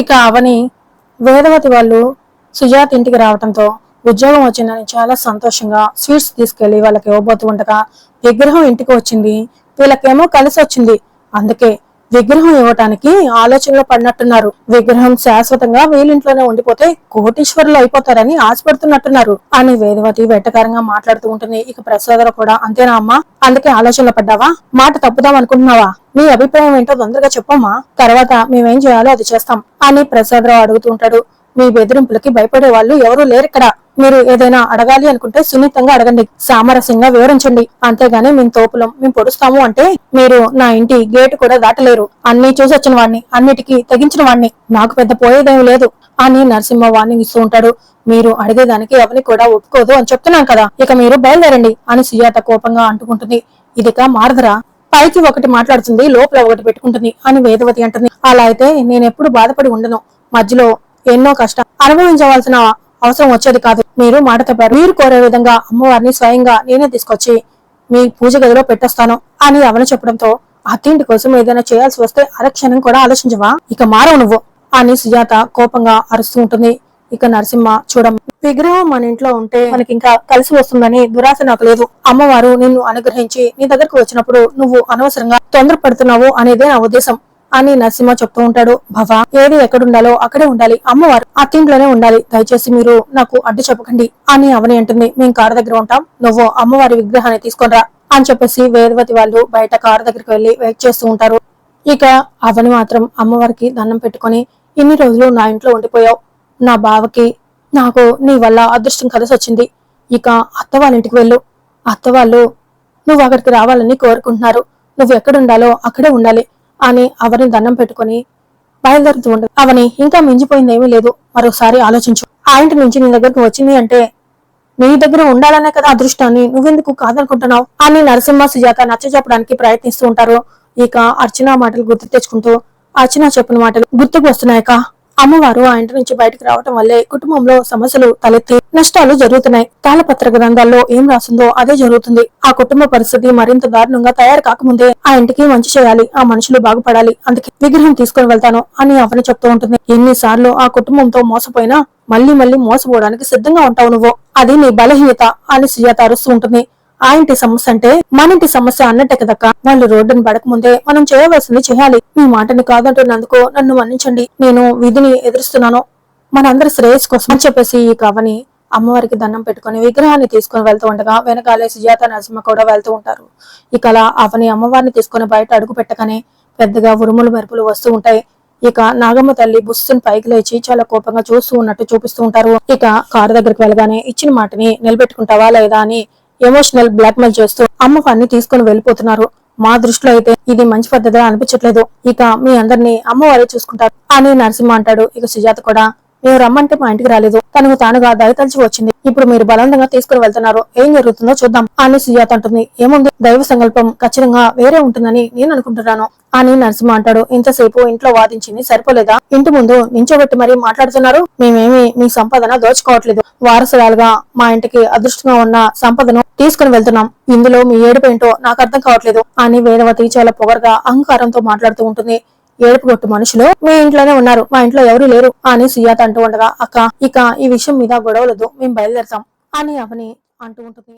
ఇక అవని వేదవతి వాళ్ళు సుజాత ఇంటికి రావడంతో ఉద్యోగం వచ్చిందని చాలా సంతోషంగా స్వీట్స్ తీసుకెళ్ళి వాళ్ళకి ఇవ్వబోతూ ఉండగా విగ్రహం ఇంటికి వచ్చింది. వీళ్ళకేమో కలిసి వచ్చింది అందుకే విగ్రహం ఇవ్వటానికి ఆలోచనలో పడినట్టున్నారు. విగ్రహం శాశ్వతంగా వీళ్ళింట్లోనే ఉండిపోతే కోటీశ్వరులు అయిపోతారని ఆశపడుతున్నట్టున్నారు. అని వేదవతి వెట్టకారంగా మాట్లాడుతూ ఉంటుంది. ఇక ప్రసాదరావు కూడా అంతేనా అమ్మా? అందుకే ఆలోచనలో పడ్డావా? మాట తప్పుదాం అనుకుంటున్నావా? మీ అభిప్రాయం ఏంటో తొందరగా చెప్పమ్మా. తర్వాత మేమేం చేయాలో అది చేస్తాం అని ప్రసాదరావు అడుగుతూ ఉంటాడు. మీ బెదిరింపులకి భయపడే వాళ్ళు ఎవరూ లేరు ఇక్కడ మీరు ఏదైనా అడగాలి అనుకుంటే సున్నితంగా అడగండి సామరస్యంగా వివరించండి. అంతేగాని మేము తోపులం మేము పొడుస్తాము అంటే మీరు నా ఇంటి గేటు కూడా దాటలేరు. అన్ని చూసి వచ్చిన వాడిని అన్నిటికీ తెగించిన వాడిని నాకు పెద్ద పోయేదేమీ లేదు అని నరసింహ వార్నింగ్ ఇస్తూ ఉంటాడు. మీరు అడిగేదానికి ఎవరిని కూడా ఒప్పుకోదు అని చెప్తున్నాను కదా. ఇక మీరు బయలుదేరండి అని సుజాత కోపంగా అంటుకుంటుంది. ఇదిక మారదరా. పైకి ఒకటి మాట్లాడుతుంది లోపల ఒకటి పెట్టుకుంటుంది అని వేదవతి అంటుంది. అలా అయితే నేను ఎప్పుడు బాధపడి ఉండను. మధ్యలో ఎన్నో కష్టం అనుభవించవలసిన అవసరం వచ్చేది కాదు. మీరు మాట తప్పారు. మీరు కోరే విధంగా అమ్మవారిని స్వయంగా నేనే తీసుకొచ్చి మీ పూజ గదిలో పెట్టొస్తాను అని అవన చెప్పడంతో అత్తింటి కోసం ఏదైనా చేయాల్సి వస్తే అరక్షణం కూడా ఆలోచించవా? ఇక మారవు నువ్వు అని సుజాత కోపంగా అరుస్తూ ఉంటుంది. ఇక నరసింహ చూడం విగ్రహం మన ఇంట్లో ఉంటే మనకి ఇంకా కలిసి వస్తుందని దురాశ నాకు లేదు. అమ్మవారు నిన్ను అనుగ్రహించి నీ దగ్గరకు వచ్చినప్పుడు నువ్వు అనవసరంగా తొందరపడుతున్నావు అనేదే నా ఉద్దేశం. అని నరసింహ చెప్తూ ఉంటాడు. భవ ఏది ఎక్కడుండాలో అక్కడే ఉండాలి. అమ్మవారు అత్తింట్లోనే ఉండాలి. దయచేసి మీరు నాకు అడ్డు చెప్పకండి అని అవని అంటుంది. మేము కారు దగ్గర ఉంటాం. నువ్వు అమ్మవారి విగ్రహాన్ని తీసుకొనిరా అని చెప్పేసి వేదవతి వాళ్ళు బయట కారు దగ్గరికి వెళ్ళి వెయిట్ చేస్తూ ఉంటారు. ఇక అవని మాత్రం అమ్మవారికి దండం పెట్టుకొని ఇన్ని రోజులు నా ఇంట్లో ఉండిపోయావు. నా బావకి నాకు నీ వల్ల అదృష్టం కలిసి వచ్చింది ఇక అత్త వాళ్ళ ఇంటికి వెళ్ళు. అత్త వాళ్ళు నువ్వు అక్కడికి రావాలని కోరుకుంటున్నారు. నువ్వు ఎక్కడుండాలో అక్కడే ఉండాలి. అని అవని దండం పెట్టుకొని బయలుదేరుతూ ఉండదు అవని ఇంకా మించిపోయింది ఏమీ లేదు. మరోసారి ఆలోచించు. ఆ ఇంటి నుంచి నీ దగ్గరకు వచ్చింది అంటే నీ దగ్గర ఉండాలనే కదా అదృష్టాన్ని. నువ్వెందుకు కాదనుకుంటున్నావు? అని నరసింహ సుజాత నచ్చ చెప్పడానికి ప్రయత్నిస్తూ ఉంటారు. ఇక అర్చన మాటలు గుర్తు తెచ్చుకుంటూ అర్చన చెప్పిన మాటలు గుర్తుకు వస్తున్నాయక అమ్మవారు ఆ ఇంటి నుంచి బయటకు రావటం వల్లే కుటుంబంలో సమస్యలు తలెత్తి నష్టాలు జరుగుతున్నాయి. తాళపత్ర గ్రంథాల్లో ఏం రాసిందో అదే జరుగుతుంది. ఆ కుటుంబ పరిస్థితి మరింత దారుణంగా తయారు కాకముందే ఆ ఇంటికి మంచి చేయాలి ఆ మనుషులు బాగుపడాలి అందుకే విగ్రహం తీసుకుని వెళ్తాను అని అవని చెప్తూ ఉంటుంది. ఎన్నిసార్లు ఆ కుటుంబంతో మోసపోయినా మళ్ళీ మళ్ళీ మోసపోవడానికి సిద్ధంగా ఉంటావు నువ్వు. అది నీ బలహీనత అని సుజాత అరుస్తూ ఉంటుంది. ఆ ఇంటి సమస్య అంటే మన ఇంటి సమస్య అన్నట్టే కదక్క. వాళ్ళు పడక పడకముందే మనం చేయవలసింది చేయాలి. మీ మాటని కాదంటున్నందుకు నన్ను మన్నించండి. నేను విధిని ఎదురుస్తున్నాను. మనందరి శ్రేయస్ కోసం అని చెప్పేసి ఈ కవని అమ్మవారికి దండం పెట్టుకుని విగ్రహాన్ని తీసుకుని వెళ్తూ ఉండగా వెనకాలే సుజాత నరసింహ కూడా వెళ్తూ ఉంటారు. ఇక అలా అవని అమ్మవారిని తీసుకుని బయట అడుగు పెట్టగానే పెద్దగా ఉరుములు మెరుపులు వస్తూ ఉంటాయి. ఇక నాగమ్మ తల్లి బుస్సును పైకి లేచి చాలా కోపంగా చూస్తూ ఉన్నట్టు చూపిస్తూ ఉంటారు. ఇక కారు దగ్గరికి వెళ్ళగానే ఇచ్చిన మాటని నిలబెట్టుకుంటావా లేదా అని ఎమోషనల్ బ్లాక్ మెయిల్ చేస్తూ అన్ని తీసుకుని వెళ్ళిపోతున్నారు. మా దృష్టిలో అయితే ఇది మంచి పద్ధతిగా అనిపించట్లేదు. ఇక మీ అందరినీ అమ్మవారే చూసుకుంటారు అని నరసింహ అంటాడు. ఇక సుజాత కూడా మేము రమ్మంటే మా ఇంటికి రాలేదు. తనకు తానుగా దయతలిచి వచ్చింది. ఇప్పుడు మీరు బలవంతంగా తీసుకుని వెళ్తున్నారు. ఏం జరుగుతుందో చూద్దాం. అని సుజాత అంటుంది. ఏముంది? దైవ సంకల్పం ఖచ్చితంగా వేరే ఉంటుందని నేను అనుకుంటున్నాను. అని నరసింహ అంటాడు. ఇంతసేపు ఇంట్లో వాదించింది సరిపోలేదా? ఇంటి ముందు నించోబెట్టి మరీ మాట్లాడుతున్నారు. మేమేమి మీ సంపదన దోచుకోవట్లేదు. వారసురాలుగా మా ఇంటికి అదృష్టంగా ఉన్న సంపదను తీసుకుని వెళ్తున్నాం. ఇందులో మీ ఏడుపేంటో నాకు అర్థం కావట్లేదు. అని వేదవతి చాలా పొగరగా అహంకారంతో మాట్లాడుతూ ఉంటుంది. ఏడుపు కొట్టు మనుషులు మీ ఇంట్లోనే ఉన్నారు మా ఇంట్లో ఎవరు లేరు అని సుయాత అంటూ ఉండగా అక్క ఇక ఈ విషయం మీద గొడవలదు మేము బయలుదేరతాం అని అవని అంటూ ఉంటుంది.